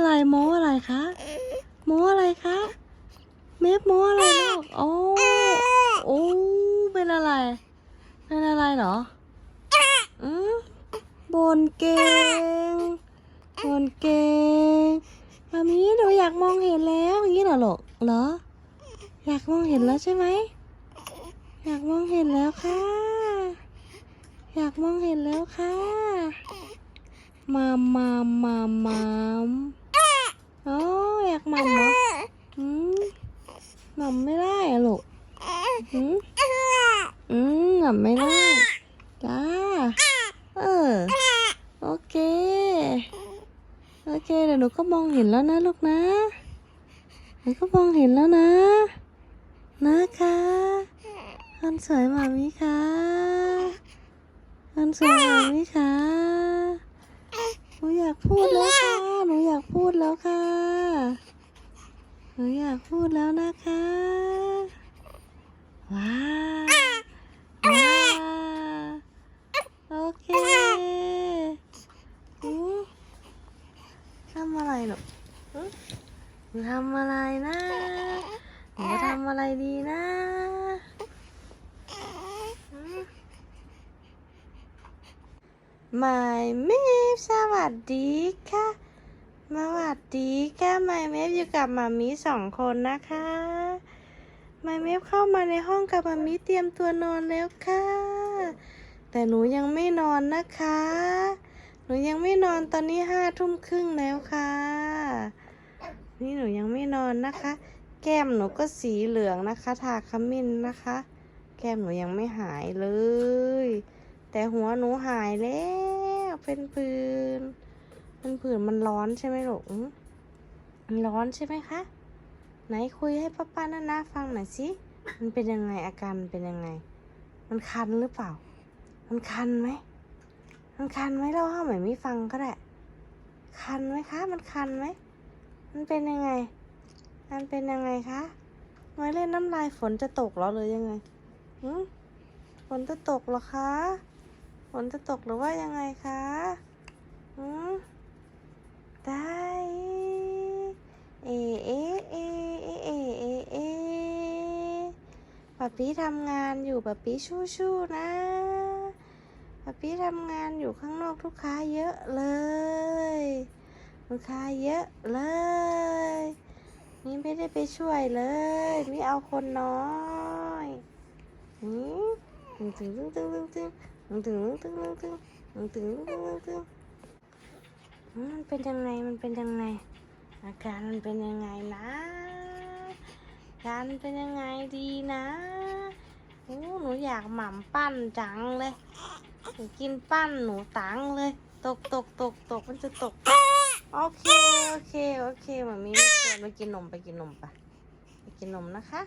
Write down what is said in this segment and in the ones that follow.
อะไรโมอะไรคะโมอะไรคะเมฟโมอะไรลูกโอ้โอ้เป็นอะไร เป็นอะไรเหรออืมบนเก่งบนเก่งมามีหนูอยากมองเห็นแล้วอย่างนี้เหรอลูกเหรอ อยากมองเห็นแล้วใช่ไหมอยากมองเห็นแล้วค่ะ อยากมองเห็นแล้วค่ะมามมามามมาม อ๋ออยากหมัมเหรออืมหมัมไม่ได้อะลูกอืมอืมหมัมไม่ได้จ้าเออโอเค โอเคเดี๋ยวหนูก็มองเห็นแล้วนะลูกนะหนูก็มองเห็นแล้วนะ นะคะคนสวยหมามิคะคนสวยหมามิคะหนูอยากพูดแล้วค่ะากพูดแล้วค่ะ หนูอยากพูดแล้วนะคะ ว้าวว้าวโอเคทำอะไรหรออืมหนูทำอะไรนะหนูทำอะไรดีนะอืมหมายเมฟสวัสดีค่ะ สวัสดีค่ะหมายเมฟอยู่กับมามีสองคนนะคะหมายเมฟเข้ามาในห้องกับมามีเตรียมตัวนอนแล้วค่ะ แต่หนูยังไม่นอนนะคะ หนูยังไม่นอนตอนนี้ห้าทุ่มครึ่งแล้วค่ะ นี่หนูยังไม่นอนนะคะ แก้มหนูก็สีเหลืองนะคะทาขมิ้นนะคะ แก้มหนูยังไม่หายเลย แต่หัวหนูหายแล้วเป็นปืน เป็นผื่นมันร้อนใช่ไหมลูกมันร้อนใช่ไหมคะ ไหนคุยให้ป้าป้านานาฟังหน่อยสิ มันเป็นยังไงอาการมันเป็นยังไง มันคันหรือเปล่า มันคันไหม มันคันไหมเราห้ามเหมือนไม่ฟังก็ได้ คันไหมคะ มันคันไหม มันเป็นยังไง มันเป็นยังไงคะมาเล่นน้ำลายฝนจะตกหรอหรือยังไงหืมฝนจะตกหรอคะ ฝนจะตกหรือว่ายังไงคะหืม ได้เอเอเอเอเอเอเอป๊าปี้ทำงานอยู่ป๊าปี้ชู้ๆนะป๊าปี้ทำงานอยู่ข้างนอกลูกค้าเยอะเลยลูกค้าเยอะเลยนี่ไม่ได้ไปช่วยเลยนี่เอาคนน้อยนี่ตึงตึงตึงตึงตึงตึงตึงตึงตึงตึงตึงตึงตึงตึงตึงตึง มันเป็นยังไง มันเป็นยังไง อาการมันเป็นยังไงนะ การเป็นยังไงดีนะโอ้หนูอยากหม่ำปั้นจังเลย หนูกินปั้นหนูตังเลย ตกตกตกตกมันจะตก โอเค โอเค โอเคมามีชวนไปกินนมไปกินนมปะไปกินนมนะคะ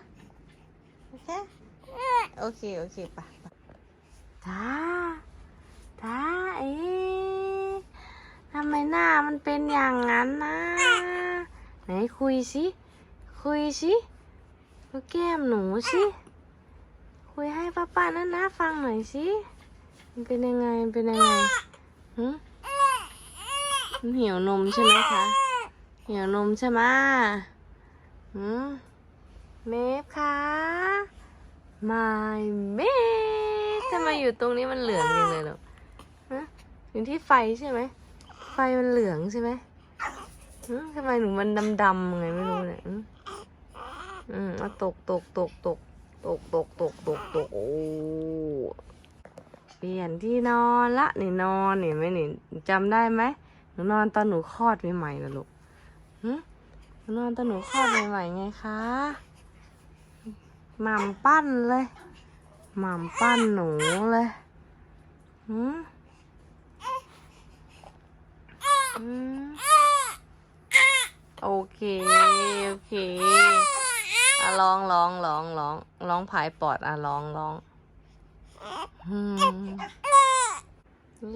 โอเค โอเค โอเคปะปะจ้าจ้าเอ๊ ทำไมหน้ามันเป็นอย่างนั้นนะไหนคุยสิ คุยสิดูแก้มหนูสิ คุยให้ป้าป้านะนะฟังหน่อยสิ มันเป็นยังไง เป็นยังไงหืมมันหิวนมใช่ไหมคะหิวนมใช่ไหมหืมเมฟคะม่เมฟทำไมอยู่ตรงนี้มันเหลืองจังเลยหรอฮะอยู่ที่ไฟใช่ไหม ไฟมันเหลืองใช่ไหมทำไมหนูมันดำๆไงไม่รู้เนี่ยอืมมาตกตกตกตกตกตกตกตกตกโอ้เปลี่ยนที่นอนละนี่นอนเนี่ไหมนี่จำได้ไหมหนูนอนตอนหนูคลอดใหม่ๆนะลูกหึหนูนอนตอนหนูคลอดใหม่ๆไงคะหม่ำปั้นเลยหม่ำปั้นหนูเลยหึหึ โอเค โอเคอะร้องร้องร้องร้องร้องผายปอดอะร้องร้องอืม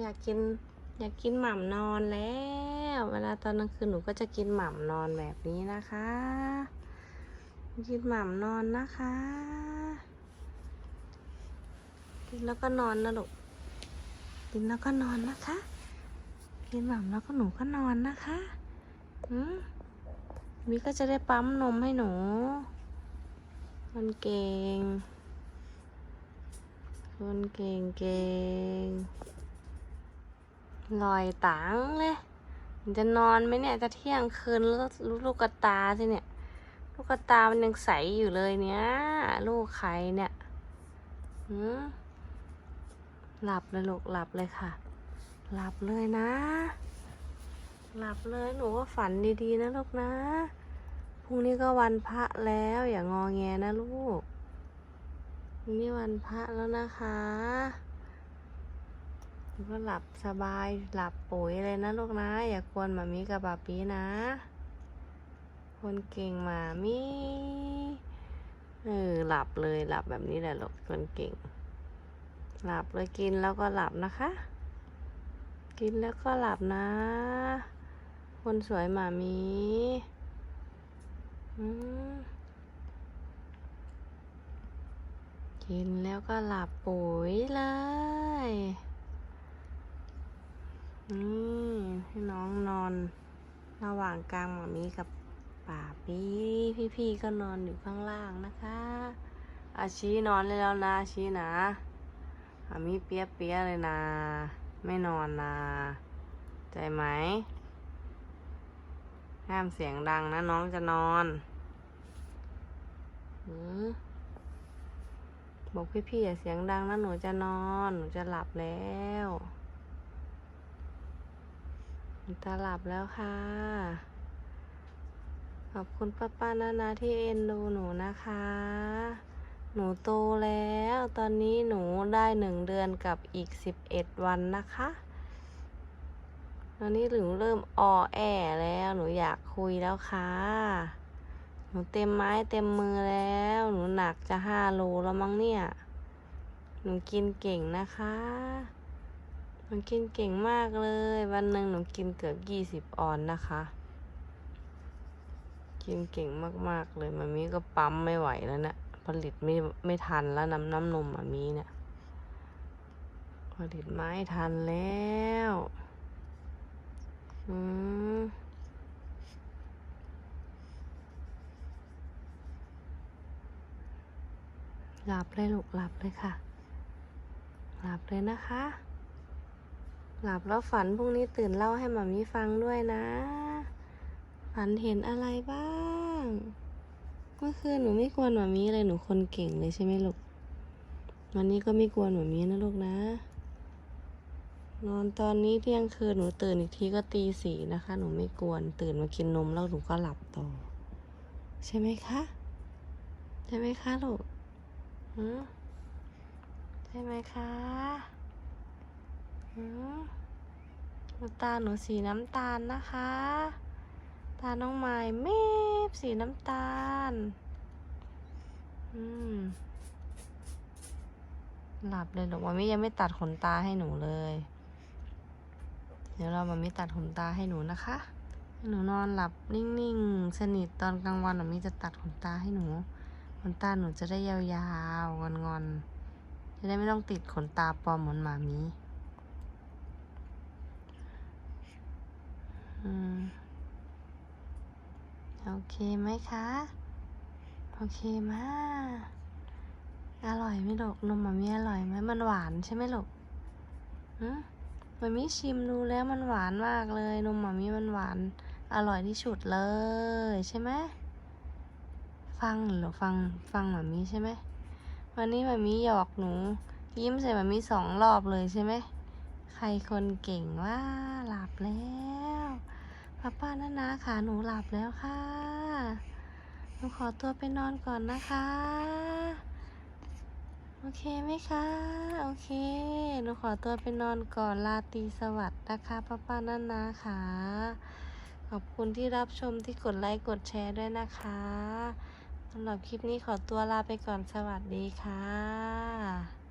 อยากกิน อยากกินหม่ำนอนแล้ว เวลาตอนกลางคืนหนูก็จะกินหม่ำนอนแบบนี้นะคะ กินหม่ำนอนนะคะ กินแล้วก็นอนนะลูกกินแล้วก็นอนนะคะ กินหม่ำแล้วก็หนูก็นอนนะคะหืมมีก็จะได้ปั๊มนมให้หนูคนเก่งคนเก่งเก่งลอยตังเลยจะนอนไหมเนี่ย จะเที่ยงคืนแล้วลูกกระตาสิเนี่ย ลูกกระตามันยังใสอยู่เลยเนี่ย ลูกใครเนี่ยหืมหลับเลยลูกหลับเลยค่ะ หลับเลยนะ หลับเลยหนูก็ฝันดีๆนะลูกนะ พรุ่งนี้ก็วันพระแล้วอย่างงอแงนะลูก นี้วันพระแล้วนะคะหนูก็หลับสบายหลับปุ๋ยเลยนะลูกนะ อย่ากวนหมามีกับบาปีนะ คนเก่งหมามีเออหลับเลยหลับแบบนี้แหละลูกคนเก่ง หลับเลยกินแล้วก็หลับนะคะ กินแล้วก็หลับนะ คนสวยหมามีอืมกินแล้วก็หลับปุ๋ยเลยนี่ให้น้องนอน ระหว่างกลางหมามีกับป่าปีพี่ๆก็นอนอยู่ข้างล่างนะคะ อาชีนอนเลยแล้วนะอาชีนะหมามีเปียเปียๆเลยนะ ไม่นอนนะใจไหม ห้ามเสียงดังนะน้องจะนอนหืมบอกพี่ๆอย่าเสียงดังนะหนูจะนอน หนูจะหลับแล้วจะหลับแล้วค่ะ ขอบคุณป้าป้านานาที่เอ็นดูหนูนะคะ หนูโตแล้วตอนนี้หนูได้หนึ่งเดือนกับอีกสิบเอ็ดวันนะคะ ตอนนี้หนูเริ่มออแอแล้วหนูอยากคุยแล้วค่ะ หนูเต็มไม้เต็มมือแล้ว หนูหนักจะห้าโลแล้วมั้งเนี่ย หนูกินเก่งนะคะ หนูกินเก่งมากเลย วันหนึ่งหนูกินเกือบยี่สิบออนนะคะ กินเก่งมากๆเลยมามีก็ปั๊มไม่ไหวแล้วเนะี่ย ผลิตไม่ไม่ทันแล้วน้ำน้ำนมมามีเนี่ย ผลิตไม่ทันแล้วอืมหลับเลยลูกหลับเลยค่ะ หลับเลยนะคะ หลับแล้วฝันพรุ่งนี้ตื่นเล่าให้หมามีฟังด้วยนะ ฝันเห็นอะไรบ้าง เมื่อคืนหนูไม่กวนหมามีเลยหนูคนเก่งเลยใช่ไหมลูก วันนี้ก็ไม่กวนหมามีนะลูกนะ นอนตอนนี้เที่ยงคืนหนูตื่นอีกทีก็ตีสี่นะคะ หนูไม่กวนตื่นมากินนมแล้วหนูก็หลับต่อ ใช่ไหมคะใช่ไหมคะลูกหืมใช่ไหมคะหืมตาหนูสีน้ำตาลนะคะ ตาน้องไม้เมฟ สีน้ำตาล อืม หลับเลยหรอกวันนี้ยังไม่ตัดขนตาให้หนูเลย เดี๋ยวเรามามีตัดขนตาให้หนูนะคะหนูนอนหลับนิ่งๆ สนิทตอนกลางวันมามีจะตัดขนตาให้หนู ขนตาหนูจะได้ยาวๆ งอนๆ จะได้ไม่ต้องติดขนตาปลอมเหมือนหมามีอืม โอเคไหมคะ โอเคมากอร่อยไหมลูกนมหมามีอร่อยไหมมันหวานใช่ไหมลูกหืมหมามีชิมดูแล้วมันหวานมากเลย นมหมามีมันหวานอร่อยที่สุดเลยใช่ไหมฟังหรือฟังฟังหมามีใช่ไหมวันนี้หมามีหยอกหนู ยิ้มใส่หมามีสองรอบเลยใช่ไหมใครคนเก่งว่าหลับแล้ว ป้าป้านานาค่ะหนูหลับแล้วค่ะหนูขอตัวไปนอนก่อนนะคะ โอเคไหมคะ โอเค หนูขอตัวไปนอนก่อนลาตีสวัสดิ์นะคะป้าป้านั่นนะค่ะ ขอบคุณที่รับชมที่กดไลค์กดแชร์ด้วยนะคะสำหรับคลิปนี้ขอตัวลาไปก่อนสวัสดีค่ะ